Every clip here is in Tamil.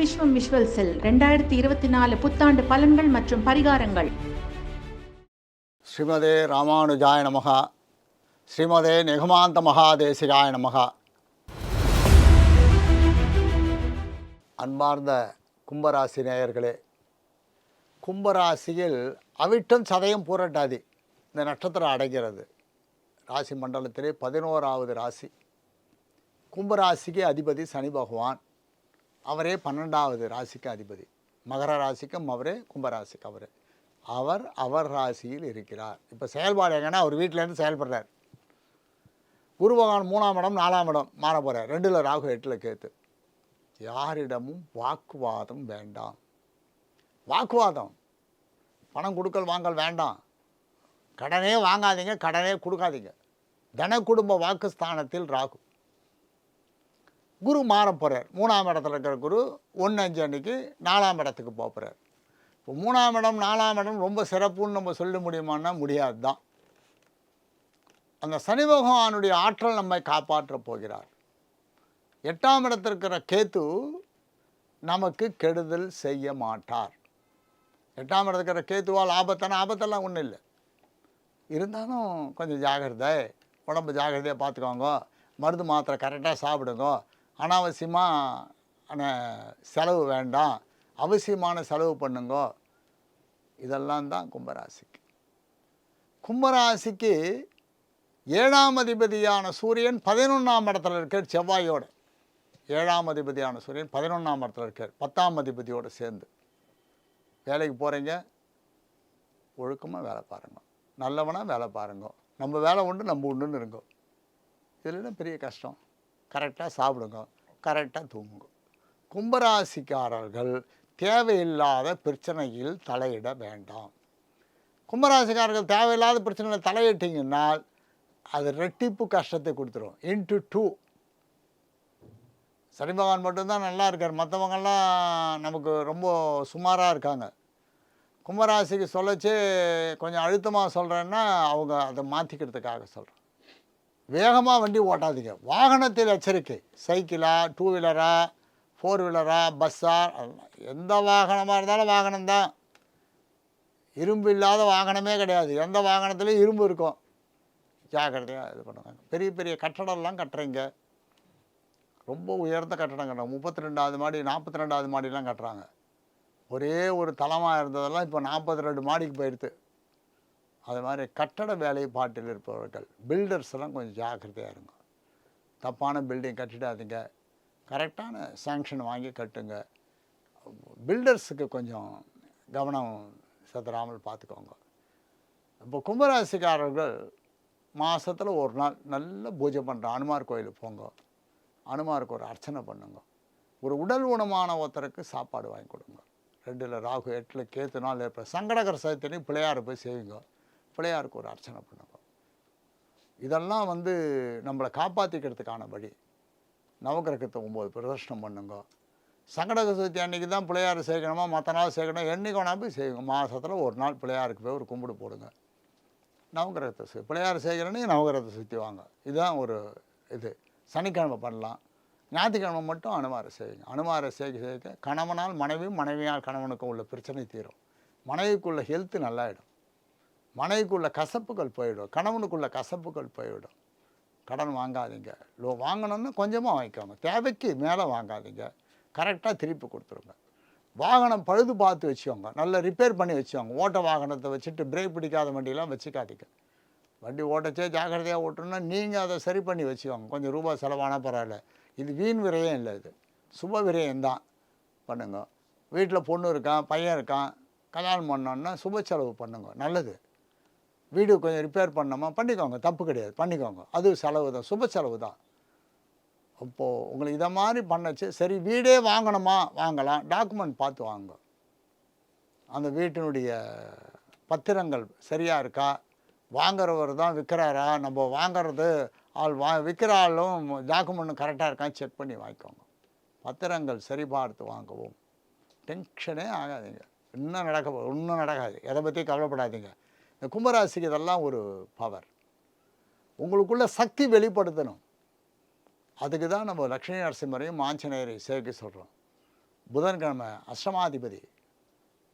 விஸ்வம் விஷுவல் செல் ரெண்டாயிரத்தி இருபத்தி நாலு புத்தாண்டு பலன்கள் மற்றும் பரிகாரங்கள். ஸ்ரீமதே ராமானுஜாய நமகா ஸ்ரீமதே நெகுமாந்த மகாதேசிகாய நமகா. அன்பார்ந்த கும்பராசி நேயர்களே கும்பராசியில் அவிட்டம் சதயம் பூரட்டாதி இந்த நட்சத்திரம் அடைகிறது. ராசி மண்டலத்திலே பதினோராவது ராசி. கும்பராசிக்கு அதிபதி சனி பகவான். அவரே பன்னெண்டாவது ராசிக்கு அதிபதி. மகர ராசிக்கும் அவரே கும்பராசிக்கு அவர். அவர் அவர் ராசியில் இருக்கிறார். இப்போ செயல்பாடு எங்கன்னா அவர் வீட்டிலேருந்து செயல்படுறார். குரு பகவான் மூணாம் இடம் நாலாம் இடம் மாற போகிறார் ரெண்டில் ராகு எட்டில் கேத்து. யாரிடமும் வாக்குவாதம் வேண்டாம். வாக்குவாதம். பணம் கொடுக்கல் வாங்கல் வேண்டாம். கடனே வாங்காதீங்க கடனே கொடுக்காதீங்க. தன குடும்ப வாக்குஸ்தானத்தில் ராகு. குரு மாற போகிறார் மூணாம் இடத்துல இருக்கிற குரு ஒன்று அஞ்சு அன்னைக்கு நாலாம் இடத்துக்கு போகிறார் இப்போ மூணாம் இடம் நாலாம் இடம் ரொம்ப சிறப்புன்னு நம்ம சொல்ல முடியுமான்னா முடியாது தான். அந்த சனி பகவானுடைய ஆற்றல் நம்மை காப்பாற்றப் போகிறார். எட்டாம் இடத்துல இருக்கிற கேத்து நமக்கு கெடுதல் செய்ய மாட்டார். எட்டாம் இடத்துல இருக்கிற கேத்துவால் ஆபத்தான ஆபத்தெல்லாம் ஒன்றும் இல்லை. இருந்தாலும் கொஞ்சம் ஜாகிரதை உடம்பு ஜாகிரதையாக பார்த்துக்கோங்க. மருந்து மாத்திரை கரெக்டாக சாப்பிடுங்க. அனாவசியமான செலவு வேண்டாம். அவசியமான செலவு பண்ணுங்க. இதெல்லாம் தான் கும்பராசிக்கு. கும்பராசிக்கு ஏழாம் அதிபதியான சூரியன் பதினொன்றாம் இடத்துல இருக்கார் செவ்வாயோட. ஏழாம் அதிபதியான சூரியன் பதினொன்றாம் இடத்துல இருக்கார். பத்தாம் அதிபதியோடு சேர்ந்து. வேலைக்கு போகிறீங்க ஒழுக்கமாக வேலை பாருங்க. நல்லவனாக வேலை பாருங்க. நம்ம வேலை உண்டு நம்ம உண்டுன்னு இருக்கோம் இதில் தான் பெரிய கஷ்டம்? கரெக்டாக சாப்பிடுங்க கரெக்டாக தூங்குங்க. கும்பராசிக்காரர்கள் தேவையில்லாத பிரச்சனையில் தலையிட வேண்டாம். கும்பராசிக்காரர்கள் தேவையில்லாத பிரச்சனையில் தலையிட்டிங்கன்னா அது ரெட்டிப்பு கஷ்டத்தை கொடுத்துரும். இன்ட்டு டூ சனி பகவான் மட்டும்தான் நல்லா இருக்கார். மற்றவங்கெல்லாம் நமக்கு ரொம்ப சுமாராக இருக்காங்க. கும்பராசிக்கு சொல்லச்சு கொஞ்சம் அழுத்தமாக சொல்கிறேன்னா அவங்க அதை மாற்றிக்கிறதுக்காக சொல்கிறேன் வேகமாக வண்டி ஓட்டாதீங்க. வாகனத்தில் எச்சரிக்கை. சைக்கிளா டூ வீலரா ஃபோர் வீலரா பஸ்ஸா எந்த வாகனமாக இருந்தாலும் வாகனம்தான். இரும்பு இல்லாத வாகனமே கிடையாது. எந்த வாகனத்துலேயும் இரும்பு இருக்கும். ஜாக்கிரதையாக இது பண்ணுவாங்க பெரிய பெரிய கட்டடம்லாம் கட்டுறீங்க. ரொம்ப உயர்ந்த கட்டடம் கட்டுறாங்க. முப்பத்தி ரெண்டாவது மாடி நாற்பத்தி ரெண்டாவது மாடிலாம் கட்டுறாங்க. ஒரே ஒரு தளமாக இருந்ததெல்லாம் இப்போ நாற்பத்தி ரெண்டு மாடிக்கு போயிடுது அது மாதிரி கட்டட வேலைப்பாட்டில் இருப்பவர்கள் பில்டர்ஸ் எல்லாம் கொஞ்சம் ஜாக்கிரதையாக இருங்க. தப்பான பில்டிங் கட்டிடாதீங்க. கரெக்டான சேங்ஷன் வாங்கி கட்டுங்க. பில்டர்ஸுக்கு கொஞ்சம் கவனம் செதறாமல் பார்த்துக்கோங்க. இப்போ கும்பராசிக்காரர்கள் மாதத்தில் ஒரு நாள் நல்ல பூஜை பண்ணுற அனுமார் கோயிலுக்கு போங்க. அனுமாருக்கு ஒரு அர்ச்சனை பண்ணுங்க. ஒரு உடல் ஊனமான ஒருத்தருக்கு சாப்பாடு வாங்கி கொடுங்க. ரெண்டில் ராகு எட்டில் கேத்து நாள் ஏற்ப சங்கடகர சதுர்த்தி பிள்ளையார் போய் செய்வீங்க பிள்ளையாருக்கு ஒரு அர்ச்சனை பண்ணுங்க இதெல்லாம் வந்து நம்மளை காப்பாற்றிக்கிறதுக்கான வழி. நவகிரகத்தை ஒம்பது பிரதர்ஷனம் பண்ணுங்க. சங்கடக சதுர்த்தி அன்றைக்கி தான் பிள்ளையார் சேர்க்கணுமா மற்ற நாள் சேர்க்கணும் என்றைக்கு வேணா போய் செய்யுங்க மாதத்தில் ஒரு நாள் பிள்ளையாருக்கு போய் ஒரு கும்பிடு போடுங்க. நவகிரகத்தை பிள்ளையார் சேர்க்கணுன்னு நவகிரகத்தை சுற்றி வாங்க. இதுதான் ஒரு இது. சனிக்கிழமை பண்ணலாம். ஞாயிற்றுக்கிழமை மட்டும் அனுமாரை செய்யுங்க அனுமாரை சேர்க்க சேர்க்க கணவனால் மனைவியும் மனைவியால் கணவனுக்கும் உள்ள பிரச்சனை தீரும். மனைவிக்குள்ள ஹெல்த்து நல்லாயிடும். மனைவிக்குள்ள கசப்புகள் போயிடும் கணவனுக்குள்ள கசப்புகள் போயிடும். கடன் வாங்காதீங்க. லோ வாங்கணும்னா கொஞ்சமாக வாங்கிக்கோங்க. தேவைக்கு மேலே வாங்காதீங்க. கரெக்டாக திருப்பி கொடுத்துருங்க. வாகனம் பழுது பார்த்து வச்சுக்கோங்க. நல்லா ரிப்பேர் பண்ணி வச்சுக்கோங்க. ஓட்ட வாகனத்தை வச்சுட்டு பிரேக் பிடிக்காத வண்டியெல்லாம் வச்சுக்காதீங்க. வண்டி ஓட்டச்சே ஜாக்கிரதையாக ஓட்டணும்னா நீங்கள் அதை சரி பண்ணி வச்சுக்கோங்க. கொஞ்சம் ரூபாய் செலவானா பரவாயில்ல. இது வீண் விரயம் இல்லை இது. சுப விரயம் தான். பண்ணுங்க. வீட்டில் பொண்ணு இருக்கான் பையன் இருக்கான். கல்யாணம் பண்ணோன்னா சுப செலவு பண்ணுங்க. நல்லது. வீடு கொஞ்சம் ரிப்பேர் பண்ணோமா பண்ணிக்கோங்க. தப்பு கிடையாது. பண்ணிக்கோங்க. அது செலவு தான். சுப செலவு தான். அப்போது உங்களுக்கு இதை மாதிரி பண்ணச்சு. சரி வீடே வாங்கணுமா? வாங்கலாம். டாக்குமெண்ட் பார்த்து வாங்க. அந்த வீட்டினுடைய பத்திரங்கள் சரியாக இருக்கா? வாங்குறவர் தான் விற்கிறாரா நம்ம வாங்குறது ஆள் வா விற்கிற ஆளும் டாக்குமெண்ட் கரெக்டாக இருக்கான்னு செக் பண்ணி வாங்கிக்கோங்க. பத்திரங்கள் சரி பார்த்து வாங்கவும். டென்ஷனே ஆகாதீங்க. இன்னும் நடக்க ஒன்றும் இன்னும் நடக்காது. எதை பற்றி கவலைப்படாதீங்க. இந்த கும்பராசிக்கு இதெல்லாம் ஒரு பவர் உங்களுக்குள்ள சக்தி வெளிப்படுத்தணும். அதுக்கு தான் நம்ம லக்ஷ்மி நரசிம்மரையும் ஆஞ்சநேயரையும் சேர்க்க சொல்கிறோம் புதன்கிழமை அஷ்டமாதிபதி.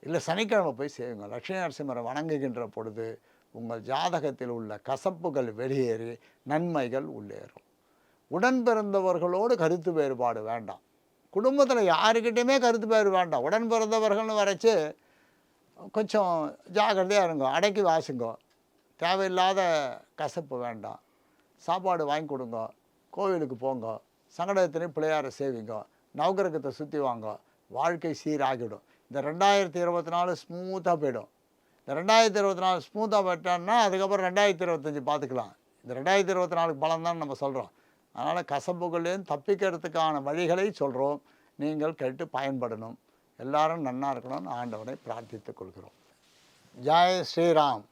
இல்லை சனிக்கிழமை போய் செய்யுங்க லக்ஷ்மி நரசிம்மரை வணங்குகின்ற பொழுது உங்கள் ஜாதகத்தில் உள்ள கசப்புகள் வெளியேறி நன்மைகள் உள்ளேறும். உடன் பிறந்தவர்களோடு கருத்து வேறுபாடு வேண்டாம். குடும்பத்தில் யாருக்கிட்டையுமே கருத்து வேறு வேண்டாம். உடன் பிறந்தவர்கள்னு வரைச்சு கொஞ்சம் ஜாக்கிரதையாக இருங்க அடக்கி வாசுங்க. தேவையில்லாத கசப்பு வேண்டாம். சாப்பாடு வாங்கி கொடுங்க கோவிலுக்கு போங்க சங்கடத்தினை பிள்ளையாரை சேவிங்க நவகிரகத்தை சுற்றி வாங்க வாழ்க்கை சீராகிடும் இந்த ரெண்டாயிரத்தி இருபத்தி நாலு ஸ்மூத்தாக போயிடும். இந்த ரெண்டாயிரத்தி இருபத்தி நாலு ஸ்மூத்தாக போயிட்டோம்னா அதுக்கப்புறம் ரெண்டாயிரத்தி இருபத்தஞ்சி பார்த்துக்கலாம். இந்த ரெண்டாயிரத்தி இருபத்தி நாலுக்கு பலன் தான் நம்ம சொல்கிறோம் அதனால் கசப்புகள்லேருந்து தப்பிக்கிறதுக்கான வழிகளை சொல்கிறோம் நீங்கள் கேட்டு பயன்படணும். எல்லாரும் நன்னா இருக்கணும்னு ஆண்டவனை பிரார்த்தித்துக் கொள்கிறோம். ஜாய் ஸ்ரீராம்.